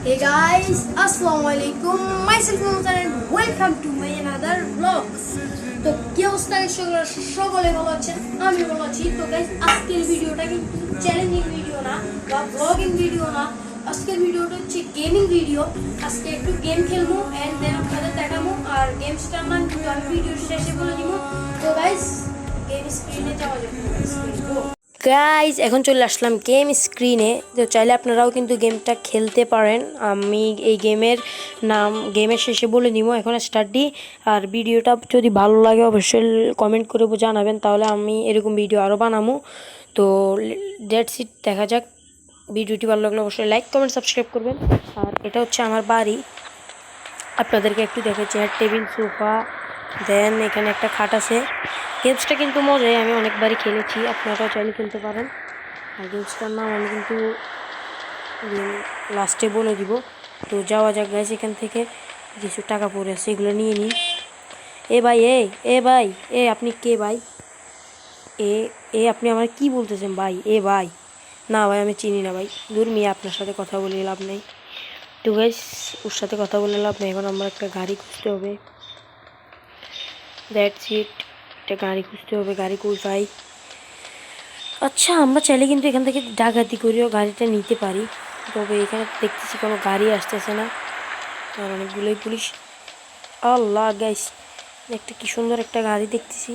Hey guys, Assalamu alaikum. Myself Mumtan and welcome to my another vlog. তো কি অবস্থা? সকলে সকলে ভালো আছেন? আমি ভালো আছি। তো গাইস আজকের ভিডিওটা কিন্তু চ্যালেঞ্জিং ভিডিও না বা ব্লগিং ভিডিও না। আজকের ভিডিওটা হচ্ছে গেমিং ভিডিও আজকে একটু গেম খেলব এন্ড দেন আপনাদের দেখাবো। আর গেমসটার নাম কিন্তু আমি ভিডিওর শেষে বলে দিব। তো গাইস গেম স্ক্রিনে যাওয়া যাবে গাইজ এখন চলে আসলাম গেম স্ক্রিনে তো চাইলে আপনারাও কিন্তু গেমটা খেলতে পারেন। আমি এই গেমের নাম গেমের শেষে বলে দিব এখন স্টার্ট আর ভিডিওটা যদি ভালো লাগে, অবশ্যই কমেন্ট করে জানাবেন, তাহলে আমি এরকম ভিডিও আরও বানাবো। তো ডেট সিট দেখা যাক। ভিডিওটি ভালো লাগলে অবশ্যই লাইক কমেন্ট সাবস্ক্রাইব করবেন। আর এটা হচ্ছে আমার বাড়ি। আপনাদেরকে একটু দেখে চেয়ার টেবিল, সোফা দেন এখানে একটা খাট আছে। গেমসটা কিন্তু মজাই, আমি অনেকবারই খেলেছি, আপনারাও চাইলে খেলতে পারেন। আর গেমসটার নাম আমি কিন্তু লাস্টে বলে দিব। তো যাওয়া যাক গাইস এখান থেকে কিছু টাকা পড়ে আছে, এগুলো নিয়ে নিন। এ ভাই, এ এ ভাই, এ, আপনি কে ভাই? এ এ, আপনি আমার কি বলতেছেন ভাই? এ ভাই। না ভাই, আমি চিনি না ভাই। দূর মিয়া, আপনার সাথে কথা বলে লাভ নেই। তো গাইস ওর সাথে কথা বলে লাভ নেই এখন আমার একটা গাড়ি খুঁজতে হবে। দ্যাটস ইট একটা গাড়ি খুঁজতে হবে, গাড়ি কোথায় আচ্ছা আমরা চাইলে কিন্তু এখান থেকে ডাকাতি করেও গাড়িটা নিতে পারি। তবে এখানে দেখতেছি কোনো গাড়ি আসতেছে না। আর অনেকগুলোই পুলিশ। আল্লাহ গাইস একটা কি সুন্দর একটা গাড়ি দেখতেছি।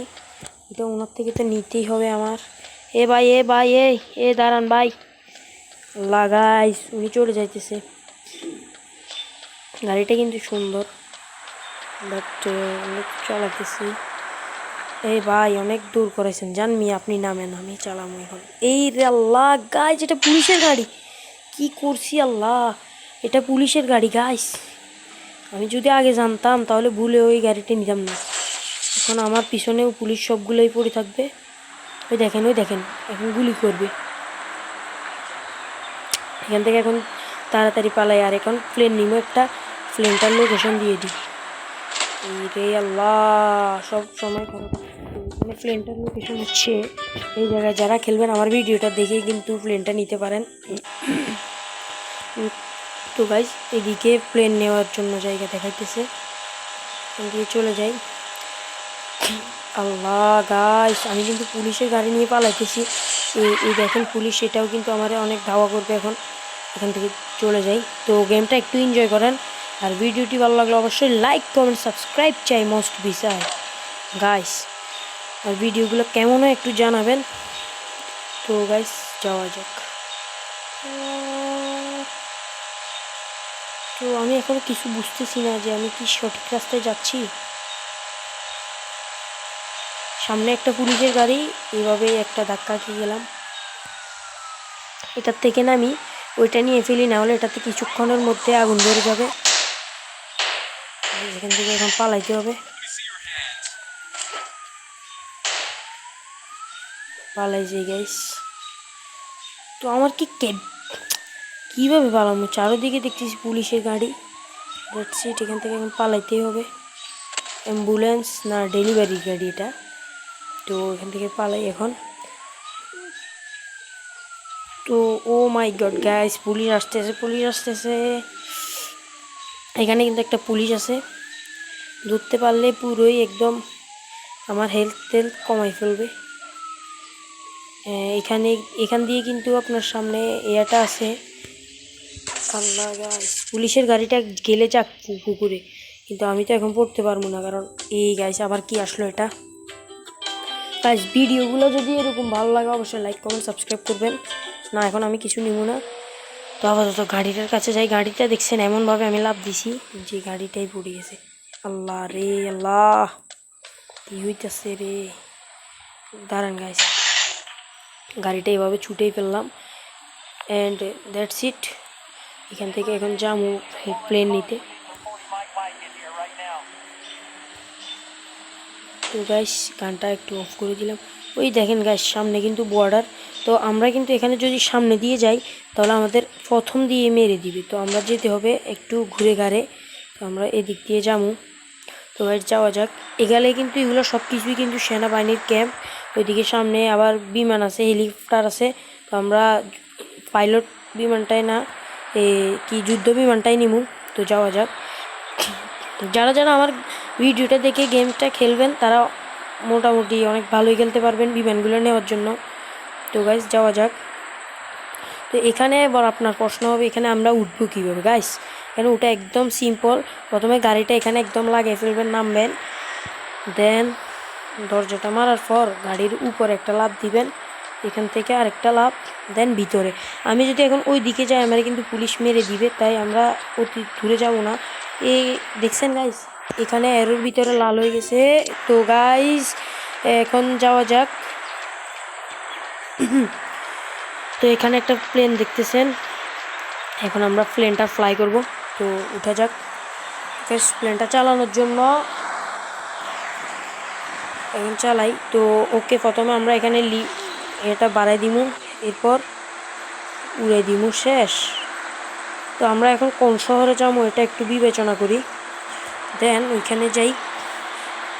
এটা ওনার থেকে তো নিতেই হবে আমার। এ ভাই এ ভাই, এ এ দাঁড়ান ভাই। আল্লাহ গাইস উনি চলে যাইতেছে। গাড়িটা কিন্তু সুন্দর বাট অনেক চালাতেছি। এই ভাই, অনেক দূর করেছেন। জানমি আপনি নামেন, আমি চালামো এখন। এই রে আল্লাহ গাইজ এটা পুলিশের গাড়ি। কি করছি আল্লাহ? এটা পুলিশের গাড়ি গাইস আমি যদি আগে জানতাম, তাহলে ভুলে ওই গাড়িটা নিতাম না। এখন আমার পিছনেও পুলিশ সবগুলোই পড়ে থাকবে। ওই দেখেন ওই দেখেন, এখন গুলি করবে। এখান থেকে এখন তাড়াতাড়ি পালাই, আর এখন প্লেন নিমো একটা প্লেনটার লোকেশন দিয়ে দিই। রে আল্লাহ, সব সময় মানে প্লেনটার লোকেশন হচ্ছে এই জায়গায়। যারা খেলবেন আমার ভিডিওটা দেখেই কিন্তু প্লেনটা নিতে পারেন। তো গাইজ এদিকে প্লেন নেওয়ার জন্য জায়গা দেখাইতেছে। দিয়ে চলে যাই। আল্লাহ গাইস আমি কিন্তু পুলিশের গাড়ি নিয়ে পালাইতেছি। এই দেখেন পুলিশ সেটাও কিন্তু আমার অনেক ধাওয়া করবে এখন। এখান থেকে চলে যাই। তো গেমটা একটু এনজয় করেন। আর ভিডিওটি ভালো লাগলে অবশ্যই লাইক কমেন্ট সাবস্ক্রাইব চাই মোস্ট বিসাই গাইস আর ভিডিওগুলো কেমন হয় একটু জানাবেন। তো গাইস যাওয়া যাক। তো আমি এখন কিছু বুঝতেছি না যে আমি কি সঠিক রাস্তায় যাচ্ছি। সামনে একটা পুলিশের গাড়ি, এভাবে একটা ধাক্কা খেয়ে গেলাম। এটার থেকে নামি ওইটা নিয়ে ফেলি না হলে এটাতে কিছুক্ষণের মধ্যে আগুন ধরে যাবে। এখান থেকে এখন পালাইতে হবে। পালাই যাই গাইস তো আমার কি কে- কীভাবে পালামো? চারোদিকে দেখতেছি পুলিশের গাড়ি। যাচ্ছি এখান থেকে এখন পালাইতেই হবে। অ্যাম্বুলেন্স না ডেলিভারি গাড়ি এটা। তো এখান থেকে পালাই এখন। তো oh my god guys police আসতেছে পুলিশ আসতেছে। এখানে কিন্তু একটা পুলিশ আছে। ধরতে পারলে পুরোই একদম আমার হেলথ টেলথ কমাই ফেলবে। এখানে, এখান দিয়ে কিন্তু আপনার সামনে এয়াটা আছে। পুলিশের গাড়িটা গেলে যাক পুকুরে। কিন্তু আমি তো এখন পড়তে পারব না, কারণ এই গাইস আবার কি আসলো এটা? গাইস ভিডিওগুলো যদি এরকম ভালো লাগে, অবশ্যই লাইক কমেন্ট সাবস্ক্রাইব করবেন। না, এখন আমি কিছু নিব না। তো আপাতত গাড়িটার কাছে যাই। গাড়িটা দেখছেন, এমনভাবে আমি লাভ দিছি যে গাড়িটাই পড়ে গেছে। আল্লাহ রে, আল্লাহ! কি হইতেছে রে? দাঁড়ান গাইস গাড়িটা এভাবে ছুটেই ফেললাম। অ্যান্ড দ্যাটস ইট এখান থেকে এখন যাব প্লেন নিতে। তো গাইস গানটা একটু অফ করে দিলাম। ওই দেখেন গাইস সামনে কিন্তু বর্ডার তো আমরা কিন্তু এখানে যদি সামনে দিয়ে যাই, তাহলে আমাদের প্রথম দিয়ে মেরে দিবে। তো আমরা যেতে হবে একটু ঘুরে ঘাড়ে। তো আমরা এদিক দিয়ে যাব। তো গাইস যাওয়া যাক। এগালে কিন্তু এগুলো সব কিছুই কিন্তু সেনাবাহিনীর ক্যাম্প ওইদিকে সামনে আবার বিমান আছে হেলিকপ্টার আছে। তো আমরা পাইলট বিমানটাই না, এ কি যুদ্ধ বিমানটাই নিমু। তো যাওয়া যাক। যারা যারা আমার ভিডিওটা দেখে গেমটা খেলবেন, তারা মোটামুটি অনেক ভালোই খেলতে পারবেন বিমানগুলো নেওয়ার জন্য। তো গাইস যাওয়া যাক। তো এখানে এবার আপনার প্রশ্ন হবে, এখানে আমরা উঠবো কীভাবে? গাইস এখানে ওটা একদম সিম্পল প্রথমে গাড়িটা এখানে একদম লাগিয়ে ফেলবেন, নামবেন। দেন দরজাটা মারার পর গাড়ির উপর একটা লাভ দিবেন, এখান থেকে আরেকটা লাভ দেন ভিতরে। আমি যদি এখন ওই দিকে যাই, আমার কিন্তু পুলিশ মেরে দিবে, তাই আমরা অতি দূরে যাব না। এই দেখছেন গাইস এখানে এরোর ভিতরে লাল হয়ে গেছে। তো গাইস এখন যাওয়া যাক। তো এখানে একটা প্লেন দেখতেছেন। এখন আমরা প্লেনটা ফ্লাই করব। তো উঠা যাক। প্লেনটা চালানোর জন্য এখন চালাই। তো ওকে প্রথমে আমরা এখানে লি, এটা বাড়াই দিমু। এরপর উড়ে দিমু শেষ। তো আমরা এখন কোন শহরে যাব এটা একটু বিবেচনা করি। দেন ওইখানে যাই।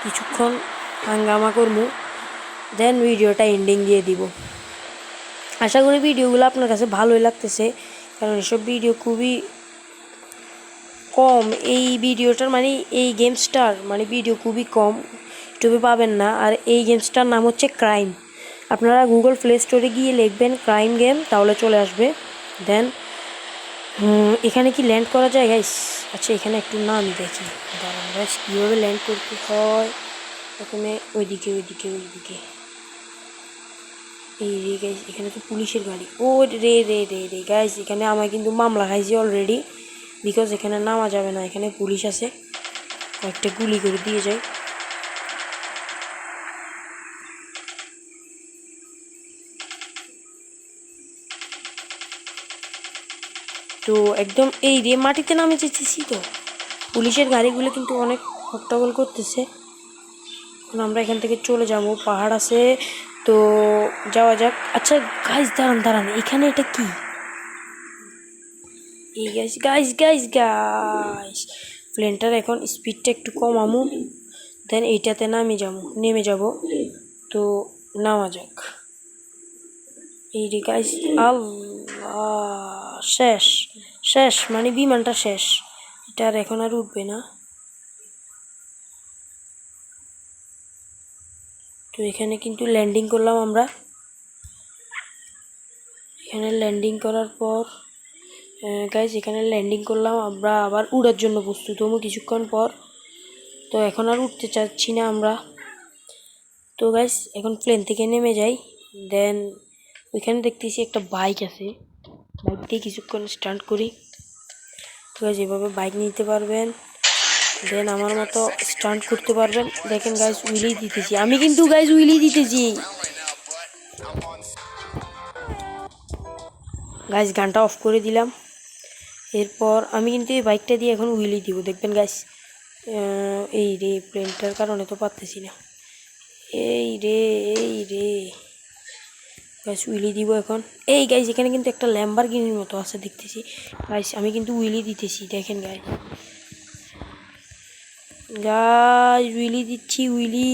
কিছুক্ষণ হাঙ্গামা করমু। দেন ভিডিওটা এন্ডিং দিয়ে দিব। আশা করি ভিডিওগুলো আপনার কাছে ভালোই লাগতেছে, কারণ এসব ভিডিও খুবই কম। এই ভিডিওটার মানে এই গেমসটার মানে ভিডিও খুবই কম, ইউটিউবে পাবেন না। আর এই গেমসটার নাম হচ্ছে ক্রাইম আপনারা গুগল প্লে স্টোরে গিয়ে লিখবেন ক্রাইম গেম তাহলে চলে আসবে। দেন এখানে কি ল্যান্ড করা যায়? গাইস আচ্ছা এখানে একটু নাম দেখি। দাঁড়ান গাইস কীভাবে ল্যান্ড করতে হয়? প্রথমে ওইদিকে ওইদিকে ওইদিকে। এই রে গাইস এখানে তো পুলিশের গাড়ি। ও রে রে রে রে গাইস এখানে আমার কিন্তু মামলা খাইছি অলরেডি বিকজ এখানে নামা যাবে না, এখানে পুলিশ আছে। কয়েকটা গুলি করে দিয়ে যায়। তো একদম এই রে, মাটিতে নামে যেতেছি তো। পুলিশের গাড়িগুলো কিন্তু অনেক হট্টগোল করতেছে। আমরা এখান থেকে চলে যাব। পাহাড় আছে তো যাওয়া যাক। আচ্ছা গাইজ দাঁড়ান দাঁড়ান, এখানে এটা কি? এই গাইজ গাইজ গাইজ প্লেনটার এখন স্পিডটা একটু কমামু দেন এইটাতে নামে যাব, নেমে যাব। তো নামা যাক। এই রে গাইজ আল্লাহ, শেষ শেষ মানে বিমানটা শেষ। এটা আর এখন আর উঠবে না। তো এখানে কিন্তু ল্যান্ডিং করলাম আমরা। এখানে ল্যান্ডিং করার পর গাইজ এখানে ল্যান্ডিং করলাম আমরা আবার উড়ার জন্য প্রস্তুত হব কিছুক্ষণ পর। তো এখন আর উঠতে চাচ্ছি না আমরা। তো গাইজ এখন প্লেন থেকে নেমে যাই। দেন ওইখানে দেখতেছি একটা বাইক আছে। বাইক দিয়ে কিছুক্ষণ স্টান্ট করি। তো গাইজ এভাবে বাইক নিতে পারবেন। দেন আমার মতো স্টান্ট করতে পারবেন। দেখেন গাইজ উইলি দিতেছি। আমি কিন্তু গাইজ উইলি দিতেছি। গাইজ গানটা অফ করে দিলাম। এরপর আমি কিন্তু এই বাইকটা দিয়ে এখন উইলি দিব। দেখবেন গাইজ এই রে, প্লেনটার কারণে তো পারতেছি না। এই রে এই রে। গাইস উইলি দিব এখন। এই গাইস এখানে কিন্তু একটা ল্যাম্বার মতো আছে, দেখতেছি। গাইস আমি কিন্তু উইলি দিতেছি, দেখেন গাইস গাইস উইলি দিচ্ছি wheelie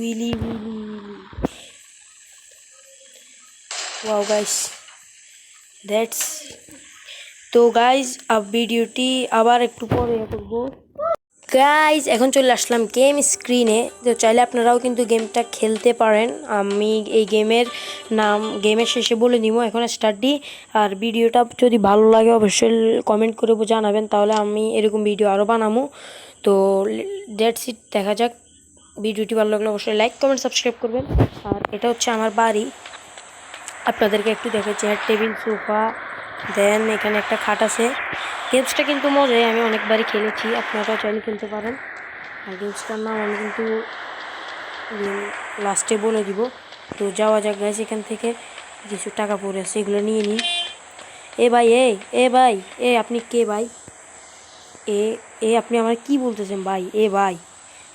wheelie wheelie wow guys that's তো গাইজ ভিডিওটি আবার একটু পরে করব। গাইজ এখন চলে আসলাম গেম স্ক্রিনে তো চাইলে আপনারাও কিন্তু গেমটা খেলতে পারেন। আমি এই গেমের নাম গেমের শেষে বলে নিব। এখন স্টার্ট আর ভিডিওটা যদি ভালো লাগে, অবশ্যই কমেন্ট করে জানাবেন। তাহলে আমি এরকম ভিডিও আরও বানাবো তো ডেট সিট দেখা যাক। ভিডিওটি ভালো লাগলে অবশ্যই লাইক কমেন্ট সাবস্ক্রাইব করবেন। আর এটা হচ্ছে আমার বাড়ি। আপনাদেরকে একটু দেখে চেয়ার টেবিল, সোফা দেন এখানে একটা খাট আছে। গেমসটা কিন্তু মজাই, আমি অনেকবারই খেলেছি। আপনারাও চাইলে খেলতে পারেন। আর গেমসটার নাম আমি কিন্তু লাস্টে বলে দিব। তো যাওয়া যাক গাছ এখান থেকে কিছু টাকা পড়ে আছে, এগুলো নিয়ে নিই। এ ভাই এ এ ভাই, এ, আপনি কে ভাই? এ এ আপনি আমার কি বলতেছেন ভাই? এ ভাই।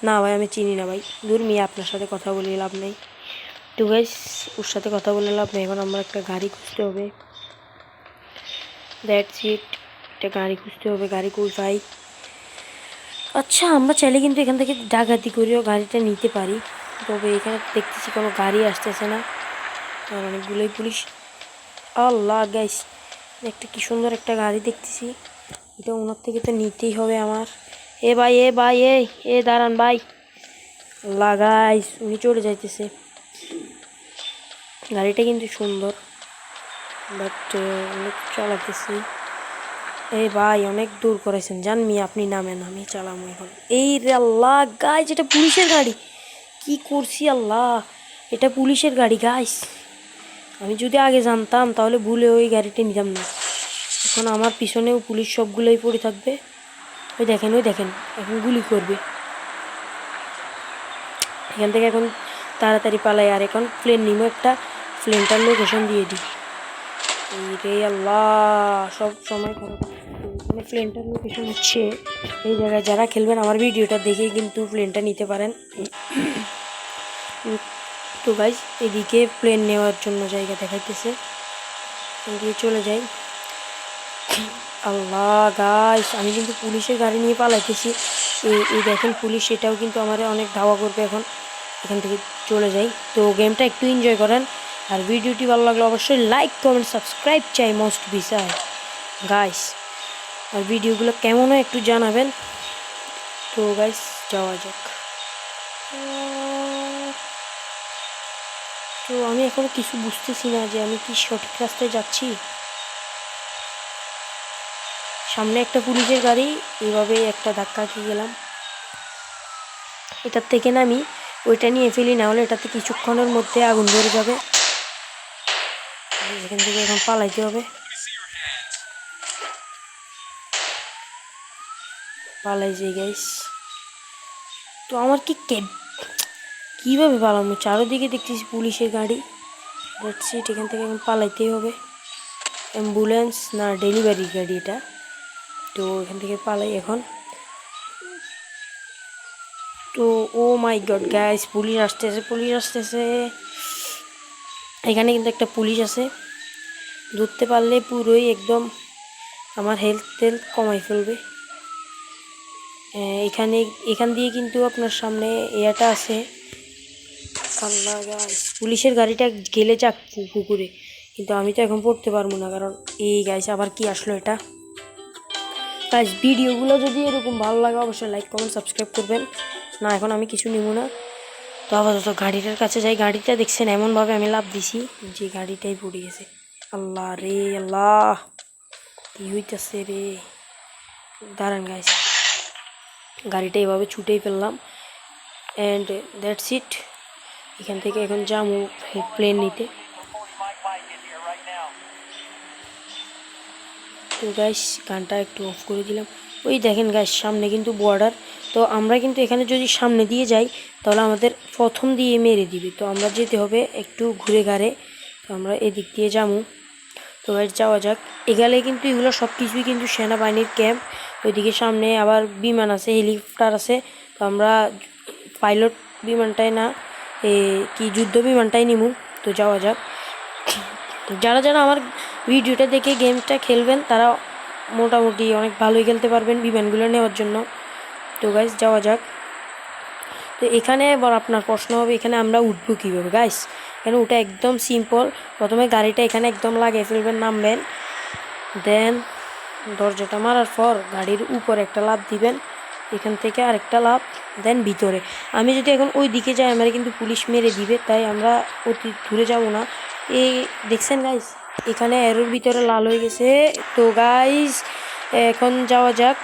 না ভাই, আমি চিনি না ভাই। দূর মিয়া, আপনার সাথে কথা বলে লাভ নেই। তো গাইস ওর সাথে কথা বলে লাভ নেই। এখন আমরা একটা গাড়ি খুঁজতে হবে। দ্যাটস ইট একটা গাড়ি খুঁজতে হবে, গাড়ি কই পাই আচ্ছা আমরা চাইলে কিন্তু এখান থেকে ডাকাতি করেও গাড়িটা নিতে পারি। তবে এখানে দেখতেছি কোনো গাড়ি আসতেছে না। আর অনেকগুলোই পুলিশ। আল্লাহ গাইস একটা কি সুন্দর একটা গাড়ি দেখতেছি। এটা ওনার থেকে তো নিতেই হবে আমার। এ ভাই এ ভাই, এ এ দাঁড়ান ভাই। লাগাই উনি চলে যাইতেছে। গাড়িটা কিন্তু সুন্দর বাট অনেক চালাতেছি এই ভাই, অনেক দূর করেছেন জানমি আপনি নামেন, আমি চালাম এখন। এই রে আল্লাহ গাই যেটা পুলিশের গাড়ি। কি করছি আল্লাহ? এটা পুলিশের গাড়ি গাইস আমি যদি আগে জানতাম, তাহলে ভুলে ওই গাড়িটা নিতাম না। এখন আমার পিছনেও পুলিশ সবগুলোই পড়ে থাকবে। ওই দেখেন ওই দেখেন, এখন গুলি করবে। এখান থেকে এখন তাড়াতাড়ি পালাই, আর এখন প্লেন নিমো একটা প্লেনটার লোকেশন দিয়ে দিই। রে আল্লাহ, সব সময় খারাপ মানে প্লেনটার লোকেশন হচ্ছে এই জায়গায়। যারা খেলবেন আমার ভিডিওটা দেখেই কিন্তু প্লেনটা নিতে পারেন। তো গাইজ এদিকে প্লেন নেওয়ার জন্য জায়গা দেখাইতেছে। দিয়ে চলে যাই। আল্লাহ গাইস আমি কিন্তু পুলিশের গাড়ি নিয়ে পালাইতেছি। এই এই দেখেন পুলিশ, সেটাও কিন্তু আমার অনেক ধাওয়া করবে এখন। এখান থেকে চলে যাই। তো গেমটা একটু এনজয় করেন। আর ভিডিওটি ভালো লাগলে অবশ্যই লাইক কমেন্ট সাবস্ক্রাইব চাই মোস্ট বিসাই গাইস আর ভিডিওগুলো কেমন হয় একটু জানাবেন। তো গাইস যাওয়া যাক। তো আমি এখনও কিছু বুঝতেছি না যে আমি কি সঠিক রাস্তায় যাচ্ছি। সামনে একটা পুলিশের গাড়ি এইভাবে একটা ধাক্কা খেয়ে গেলাম। এটার থেকে না আমি ওইটা নিয়ে ফেলি না হলে এটাতে কিছুক্ষণের মধ্যে আগুন ধরে যাবে। এখান থেকে এখন পালাইতে হবে। পালাই যে গাইস তো আমার কি কীভাবে পালানো চারোদিকে দেখতেছি পুলিশের গাড়ি। দেখছি এখান থেকে এখন পালাইতেই হবে। অ্যাম্বুলেন্স না ডেলিভারি গাড়ি এটা। তো এখান থেকে পালাই এখন। তো, oh my god guys police আসতেছে পুলিশ আসতেছে। এখানে কিন্তু একটা পুলিশ আছে। ধরতে পারলে পুরোই একদম আমার হেলথ টেলথ কমাই ফেলবে। এখানে, এখান দিয়ে কিন্তু আপনার সামনে এয়াটা আছে। গাইস পুলিশের গাড়িটা গেলে যাক পুকুরে কিন্তু আমি তো এখন পড়তে পারব না, কারণ এই গাইস আবার কি আসলো এটা? গাইস ভিডিওগুলো যদি এরকম ভালো লাগে, অবশ্যই লাইক কমেন্ট সাবস্ক্রাইব করবেন। না, এখন আমি কিছু নিব না। তো আপাতত গাড়িটার কাছে যাই। গাড়িটা দেখছেন, এমনভাবে আমি লাভ দিছি যে গাড়িটাই পড়ে গেছে। আল্লাহ রে, আল্লাহ। কি হইতেছে রে? দাঁড়ান গাইস গাড়িটা এভাবে ছুটেই ফেললাম। অ্যান্ড দ্যাটস ইট এখান থেকে এখন যাব প্লেন নিতে। তো গাইস গানটা একটু অফ করে দিলাম। ওই দেখেন গাইস সামনে কিন্তু বর্ডার তো আমরা কিন্তু এখানে যদি সামনে দিয়ে যাই, তাহলে আমাদের প্রথম দিয়ে মেরে দিবে। তো আমরা যেতে হবে একটু ঘুরে ঘাড়ে। তো আমরা এদিক দিয়ে যাব। তো গাইস যাওয়া যাক। এখানে কিন্তু এগুলো সব কিছুই কিন্তু সেনাবাহিনীর ক্যাম্প ওইদিকে সামনে আবার বিমান আছে, হেলিকপ্টার আছে। তো আমরা পাইলট বিমানটাই না কি যুদ্ধ বিমানটাই নিমু। তো যাওয়া যাক। যারা যারা আমার ভিডিওটা দেখে গেমটা খেলবেন, তারা মোটামুটি অনেক ভালোই খেলতে পারবেন বিমানগুলো নেওয়ার জন্য। তো গাইস যাওয়া যাক। তো এখানে এবার আপনার প্রশ্ন হবে, এখানে আমরা উঠবো কীভাবে? গাইস এখানে ওটা একদম সিম্পল প্রথমে গাড়িটা এখানে একদম লাগিয়ে ফেলবেন, নামবেন। দেন দরজাটা মারার পর গাড়ির উপর একটা লাভ দিবেন, এখান থেকে আরেকটা লাভ দেন ভিতরে। আমি যদি এখন ওই দিকে যাই, আমার কিন্তু পুলিশ মেরে দিবে, তাই আমরা অতি দূরে যাব না। এই দেখছেন গাইস এখানে এরোর ভিতরে লাল হয়ে গেছে। তো গাইস এখন যাওয়া যাক।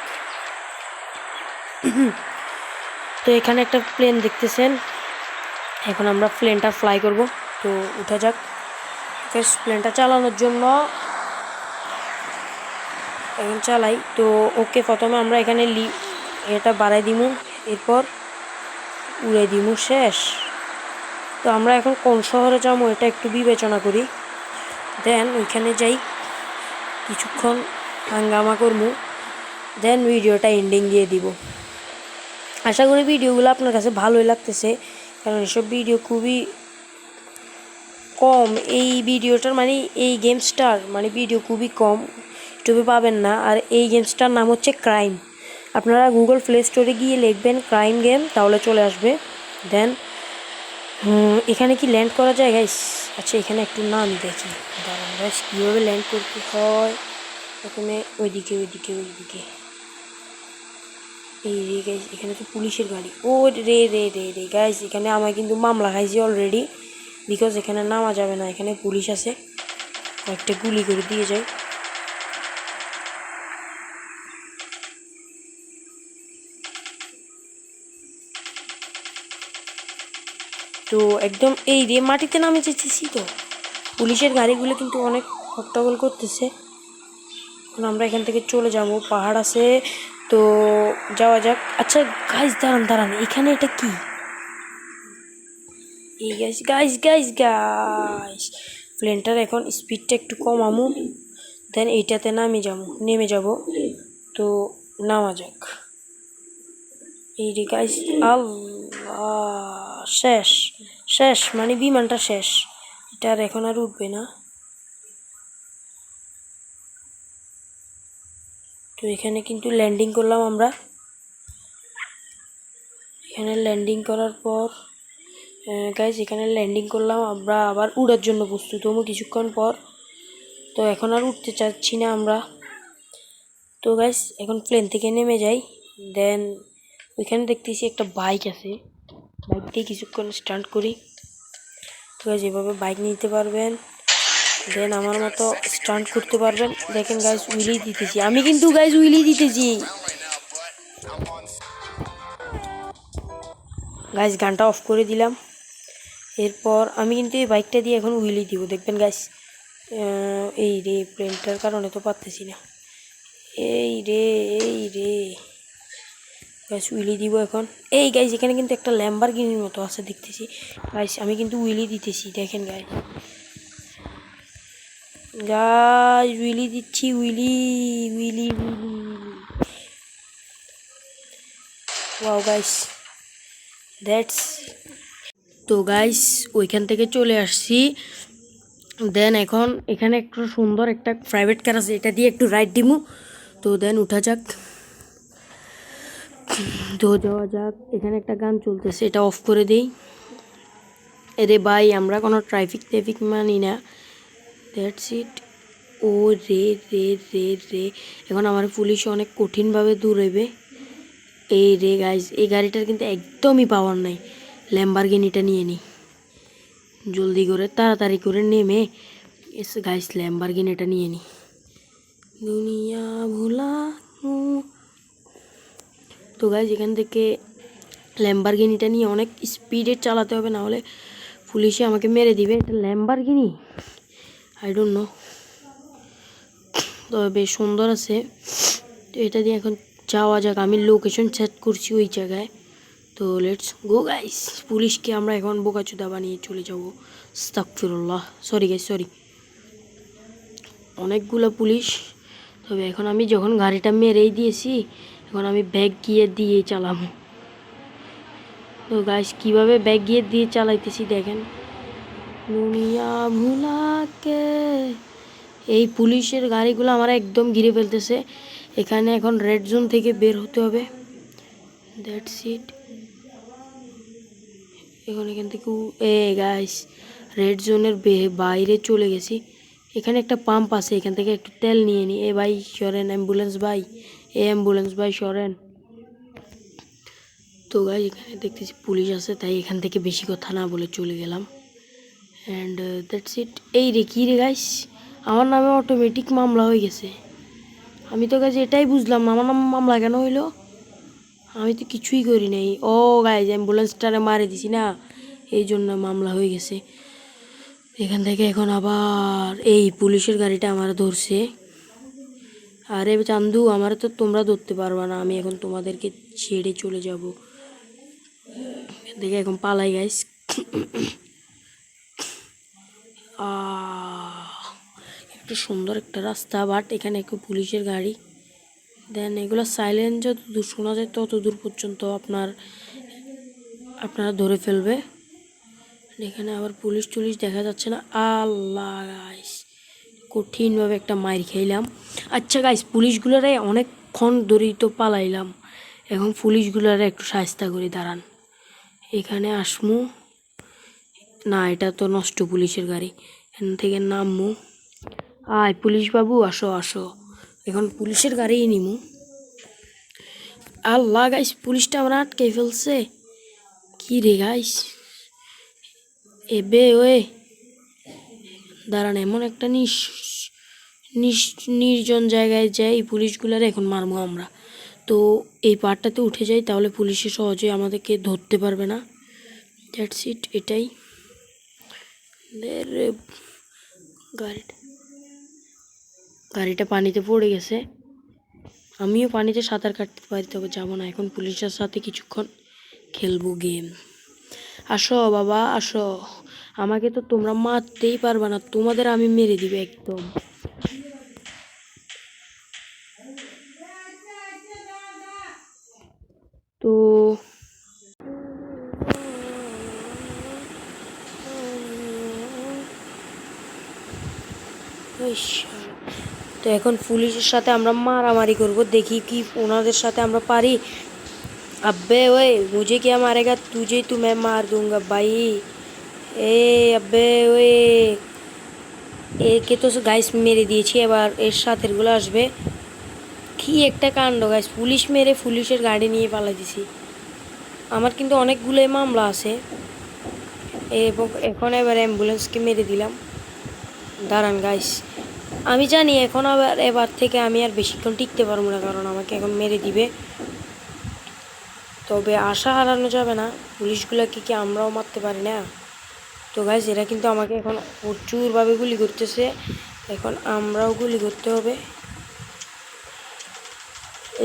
তো এখানে একটা প্লেন দেখতেছেন। এখন আমরা প্লেনটা ফ্লাই করব। তো উঠা যাক। প্লেনটা চালানোর জন্য এখন চালাই। তো ওকে প্রথমে আমরা এখানে লি এটা বাড়াই দিমু। এরপর উড়ে দিমু শেষ। তো আমরা এখন কোন শহরে যাব এটা একটু বিবেচনা করি। দেন ওইখানে যাই, কিছুক্ষণ হাঙ্গামা করব দেন ভিডিওটা এন্ডিং দিয়ে দিব। আশা করি ভিডিওগুলো আপনার কাছে ভালোই লাগতেছে, কারণ এসব ভিডিও খুবই কম। এই ভিডিওটার মানে এই গেমসটার মানে ভিডিও খুবই কম, ইউটিউবে পাবেন না। আর এই গেমসটার নাম হচ্ছে ক্রাইম আপনারা গুগল প্লে স্টোরে গিয়ে লিখবেন ক্রাইম গেম তাহলে চলে আসবে। দেন এখানে কি ল্যান্ড করা যায়? গাইস আচ্ছা এখানে একটু নাম দেখি। দাঁড়ান গাইস কীভাবে ল্যান্ড করতে হয়? প্রথমে ওইদিকে ওইদিকে ওইদিকে। এই রে গাইস এখানে তো পুলিশের গাড়ি। ও রে রে রে রে গাইস এখানে আমার কিন্তু মামলা খাইছি অলরেডি বিকজ এখানে নামা যাবে না, এখানে পুলিশ আছে। কয়েকটা গুলি করে দিয়ে যায় তো একদম এই রে মাটিতে নামে যেতেছি তো। পুলিশের গাড়িগুলো কিন্তু অনেক হট্টগোল করতেছে। আমরা এখান থেকে চলে যাব, পাহাড় আছে। তো যাওয়া যাক। আচ্ছা গাইজ দাঁড়ান দাঁড়ান, এখানে এটা কি? এই গাইজ গাইজ গাইজ গাইজ প্লেনটার এখন স্পিডটা একটু কমামু। দেন এইটাতে নামে যাব, নেমে যাব। তো নামা যাক। এই রে গাইজ আল্লাহ, শেষ শেষ মানে বিমানটা শেষ। এটা আর এখন আর উঠবে না। তো এখানে কিন্তু ল্যান্ডিং করলাম আমরা। এখানে ল্যান্ডিং করার পর গাইজ এখানে ল্যান্ডিং করলাম আমরা আবার উড়ার জন্য প্রস্তুত হব কিছুক্ষণ পর। তো এখন আর উঠতে চাচ্ছি না আমরা। তো গাইজ এখন প্লেন থেকে নেমে যাই। দেন ওইখানে দেখতেছি একটা বাইক আছে। বাইক দিয়ে কিছুক্ষণ স্টান্ট করি। তো এভাবে বাইক নিতে পারবেন। দেন আমার মতো স্টান্ট করতে পারবেন। দেখেন গাইজ উইলি দিতেছি। আমি কিন্তু গাইজ উইলি দিতেছি। গাইজ গানটা অফ করে দিলাম। এরপর আমি কিন্তু এই বাইকটা দিয়ে এখন উইলি দিব। দেখবেন গাইজ এই রে প্লেনটার কারণে তো পারতেছি না। এই রে এই রে। গাইস উইলি দিব এখন। এই গাইজ এখানে কিন্তু একটা ল্যাম্বার গিনির মতো আছে, দেখতেছি। গাইস আমি কিন্তু উইলি দিতেছি, দেখেন গাইজ গাইজ উইলি দিচ্ছি wheelie wheelie wheelie wow guys that's তো গাইস ওইখান থেকে চলে আসছি। দেন এখন এখানে একটু সুন্দর একটা প্রাইভেট কার আছে, এটা দিয়ে একটু রাইড দিমু। তো দেন উঠা যাক। তো যাওয়া যাক, এখানে একটা গান চলতেছে, এটা অফ করে দিই। এরে ভাই, আমরা কোনো ট্রাফিক ট্রাফিক মানি না। দ্যাটস ইট ও রে রে রে রে। এখন আমার পুলিশ অনেক কঠিনভাবে দূরেবে এই রে গাইজ এই গাড়িটার কিন্তু একদমই পাওয়ার নাই। ল্যাম্বারগিনিটা নিয়ে নিই জলদি করে, তাড়াতাড়ি করে নেমে। এসে গাইস ল্যাম্বারগিনিটা নিয়ে নিই দুনিয়া ভোলা তো গাইজ এখান থেকে ল্যাম্বারগিনিটা নিয়ে অনেক স্পিডে চালাতে হবে না হলে পুলিশে আমাকে মেরে দিবে। এটা ল্যাম্বারগিনি আই ডোন্ট নো তবে বেশ সুন্দর আছে। তো এটা দিয়ে এখন যাওয়া যাক। আমি লোকেশন সেট করছি ওই জায়গায়। তো লেটস গো গাইস পুলিশকে আমরা এখন বোকাচুদা বানিয়ে চলে যাব। স্তাকফিরুল্লাহ সরি গাইস সরি অনেকগুলো পুলিশ। তবে এখন আমি যখন গাড়িটা মেরেই দিয়েছি এখন আমি ব্যাগ গিয়ে দিয়ে চালাবো। তো গাইস কীভাবে ব্যাগ গিয়ে দিয়ে চালাইতেছি দেখেন। দুনিয়া ভুলাকে। এই পুলিশের গাড়িগুলো আমার একদম ঘিরে ফেলতেছে। এখানে এখন রেড জোন থেকে বের হতে হবে। দ্যাটস ইট এখন এখান থেকে এ গাইস রেড জোনের বাইরে চলে গেছি। এখানে একটা পাম্প আছে, এখান থেকে একটু তেল নিয়ে নিই এ ভাই, সরেন অ্যাম্বুলেন্স ভাই। এ অ্যাম্বুলেন্স ভাই, সরেন। তো গাই এখানে দেখতেছি পুলিশ আছে, তাই এখান থেকে বেশি কথা না বলে চলে গেলাম। অ্যান্ড দ্যাটস ইট এই রে, কী রে গাইস আমার নামে অটোমেটিক মামলা হয়ে গেছে। আমি তো গাছ এটাই বুঝলাম আমার নাম মামলা কেন হইল? আমি তো কিছুই করি নাই। ও গাইজ অ্যাম্বুলেন্সটারে মারে দিছি না, এই জন্য মামলা হয়ে গেছে। এখান থেকে এখন আবার এই পুলিশের গাড়িটা আমার ধরছে। আরে চান্দু, আমার তো তোমরা ধরতে পারবা না, আমি এখন তোমাদেরকে ছেড়ে চলে যাব। থেকে এখন পালাই গাইস একটু সুন্দর একটা রাস্তা বাট এখানে একটু পুলিশের গাড়ি। দেন এগুলো সাইলেন্ট যত দূর শোনা যায়, তত দূর পর্যন্ত আপনার, আপনারা ধরে ফেলবে। এখানে আবার পুলিশ টুলিশ দেখা যাচ্ছে না। আল্লাহ গাইস কঠিনভাবে একটা মাইর খাইলাম। আচ্ছা গাইস, পুলিশগুলোরে অনেকক্ষণ ধরেই তো পালাইলাম। এখন পুলিশগুলোরে একটু সাহস্তা করে, দাঁড়ান। এখানে আসমু। না, এটা তো নষ্ট পুলিশের গাড়ি। এখান থেকে নামমু। আয় পুলিশ বাবু আসো আসো। এখন পুলিশের গাড়িই নিমু। আল্লাহ গাইস, পুলিশটা আমরা আটকে ফেলছে। কি রে গাইস? এবে ওয়ে। দাঁড়ান, এমন একটা নিস- নির্জন জায়গায় যাই এই পুলিশগুলার এখন মারবো আমরা। তো এই পার্টটাতে উঠে যাই, তাহলে পুলিশে সহজে আমাদেরকে ধরতে পারবে না। দ্যাটস ইট এটাই। গাড়িটা গাড়িটা পানিতে পড়ে গেছে। আমিও পানিতে সাঁতার কাটতে পারি, তবে যাব না। এখন পুলিশের সাথে কিছুক্ষণ খেলব গেম। আসো বাবা, আসো। আমাকে তো তোমরা মারতেই পারবে না তোমাদের আমি মেরে দিবে একদম তো ইস, তো এখন পুলিশের সাথে আমরা মারামারি করব দেখি কি ওনাদের সাথে আমরা পারি अबे ओए मुझे क्या मारेगा तुझे तो मैं मार दूंगा भाई এ, আব্বে, ওয়ে। একে তো গাইস মেরে দিয়েছি, এবার এর সাথেরগুলো আসবে। কি একটা কাণ্ড গাইস, পুলিশ মেরে পুলিশের গাড়ি নিয়ে পালাই দিছি। আমার কিন্তু অনেকগুলোই মামলা আছে। এবং এখন এবার অ্যাম্বুলেন্সকে মেরে দিলাম। দাঁড়ান গাইস, আমি জানি এখন আবার এবার থেকে আমি আর বেশিক্ষণ টিকতে পারব না, কারণ আমাকে এখন মেরে দিবে। তবে আশা হারানো যাবে না, পুলিশগুলোকে কি আমরাও মারতে পারি না? তো গাইজ এরা কিন্তু আমাকে এখন প্রচুরভাবে গুলি করতেছে। এখন আমরাও গুলি করতে হবে।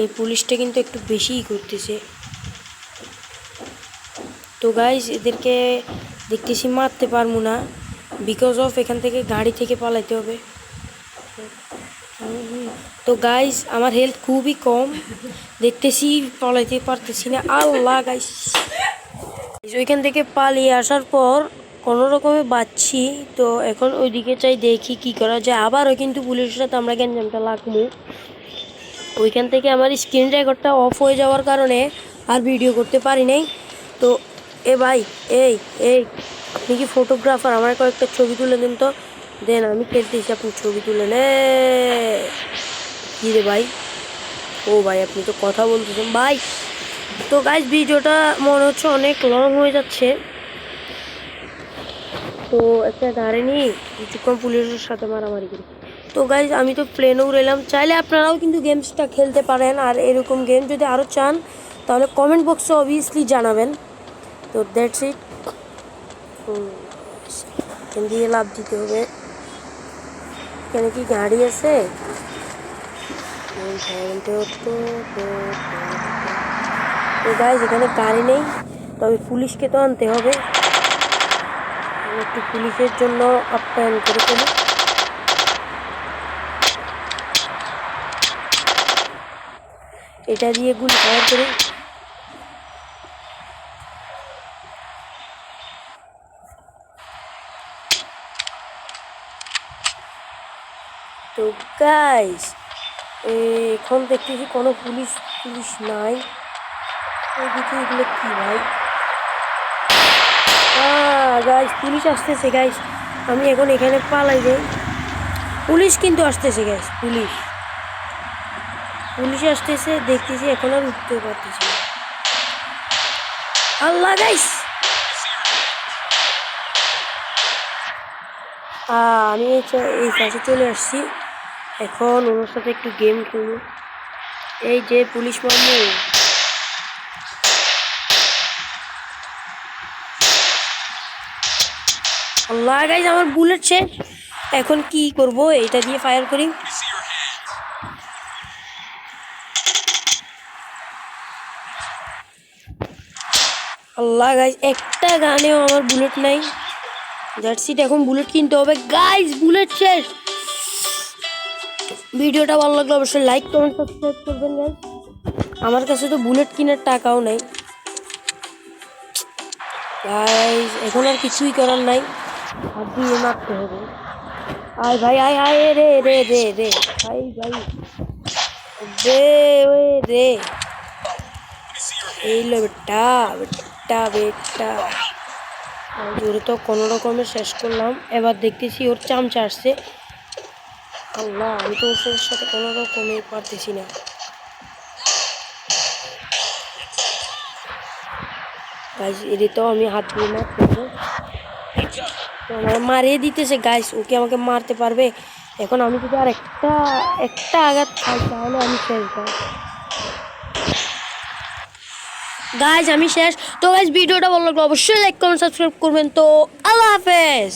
এই পুলিশটা কিন্তু একটু বেশিই করতেছে। তো গাইজ এদেরকে দেখতেছি মারতে পারব না। বিকজ অফ এখান থেকে গাড়ি থেকে পালাইতে হবে। তো গাইজ আমার হেলথ খুবই কম। দেখতেছি, পলাইতে পারতেছি না। আল্লাহ গাইস ওইখান থেকে পালিয়ে আসার পর কোনো রকমে বাঁচছি, তো এখন ওইদিকে চাই দেখি কি করা যায়। আবারও কিন্তু পুলিশের সাথে আমরা গ্যাঞ্জামটা লাগবো ওইখান থেকে আমার স্ক্রিন রেকর্ডটা অফ হয়ে যাওয়ার কারণে আর ভিডিও করতে পারি নাই। তো, এ ভাই, এই এই, আপনি কি ফটোগ্রাফার আমার কয়েকটা ছবি তুলে দিন তো। দেন, আমি খেলতেছি, আপনি ছবি তুলে নে। কী রে ভাই? ও ভাই, আপনি তো কথা বলতেছেন। ভাই, তো গাইজ ভিডিওটা মনে হচ্ছে অনেক লং হয়ে যাচ্ছে। তো একটা গাড়ি নিয়ে কিছুক্ষণ পুলিশের সাথে মারামারি করি। তো গাইজ আমি তো প্লেনে উড়েলাম চাইলে আপনারাও কিন্তু গেমসটা খেলতে পারেন। আর এরকম গেম যদি আরও চান, তাহলে কমেন্ট বক্সে অবভিয়াসলি জানাবেন। তো দ্যাটস ইট দিয়ে লাভ দিতে হবে। এখানে কি গাড়ি আছে? তো গাইজ এখানে গাড়ি নেই। তবে পুলিশকে তো আনতে হবে। একটু পুলিশের জন্য আপ্যায়ন করে ফেলি। এটা দিয়ে গুলি ফায়ার করে। তো গাইস এখন দেখতেছি কোনো পুলিশ পুলিশ নাই। ওইদিকে এগুলো কি ভাই? গাইস পুলিশ আসতেছে গাইস আমি এখন এখানে পালাই যাই। পুলিশ কিন্তু আসতেছে গাইস পুলিশ। পুলিশ আসতেছে, দেখতেছি এখন আর উঠতে পারতেছি। আল্লাহ গাইস আমি এই কাছে চলে আসছি। এখন ওনার সাথে একটু গেম খেলব। এই যে পুলিশ মামু। আল্লাহ গাইজ আমার বুলেট শেষ এখন কি করব? এটা দিয়ে ফায়ার করি। আল্লাহ গাইজ একটা গানেও আমার বুলেট নাই। জার্সিটা এখন বুলেট কিনতে হবে। গাইজ বুলেট শেষ। ভিডিওটা ভালো লাগলে অবশ্যই লাইক কমেন্ট সাবস্ক্রাইব করবেন গাইজ আমার কাছে তো বুলেট কেনার টাকাও নাই। গাইজ এখন আর কিছুই করার নাই। হাত দিয়ে মারতে হবে। আয় ভাই, আয় আয় রে রে রে রে। ভাই ভাই। রে ওয়ে রে। এই লো বেটা বেটা বেটা। ওরে তো কোনো রকমে শেষ করলাম। এবার দেখতেছি ওর চামচা আসছে। আল্লাহ, আমি তো ওর সাথে কোনো রকমে পারতেছি না। গাইস এরে তো আমি হাত দিয়ে না করব তো আমার মারিয়ে দিতেছে গাইস ওকে আমাকে মারতে পারবে? এখন আমি যদি আর একটা একটা আঘাত খাই, তাহলে আমি শেষ গাইস গাইজ আমি শেষ। তো গাইজ ভিডিওটা ভালো লাগল অবশ্যই লাইক কমেন্ট সাবস্ক্রাইব করবেন। তো আল্লাহ হাফেজ!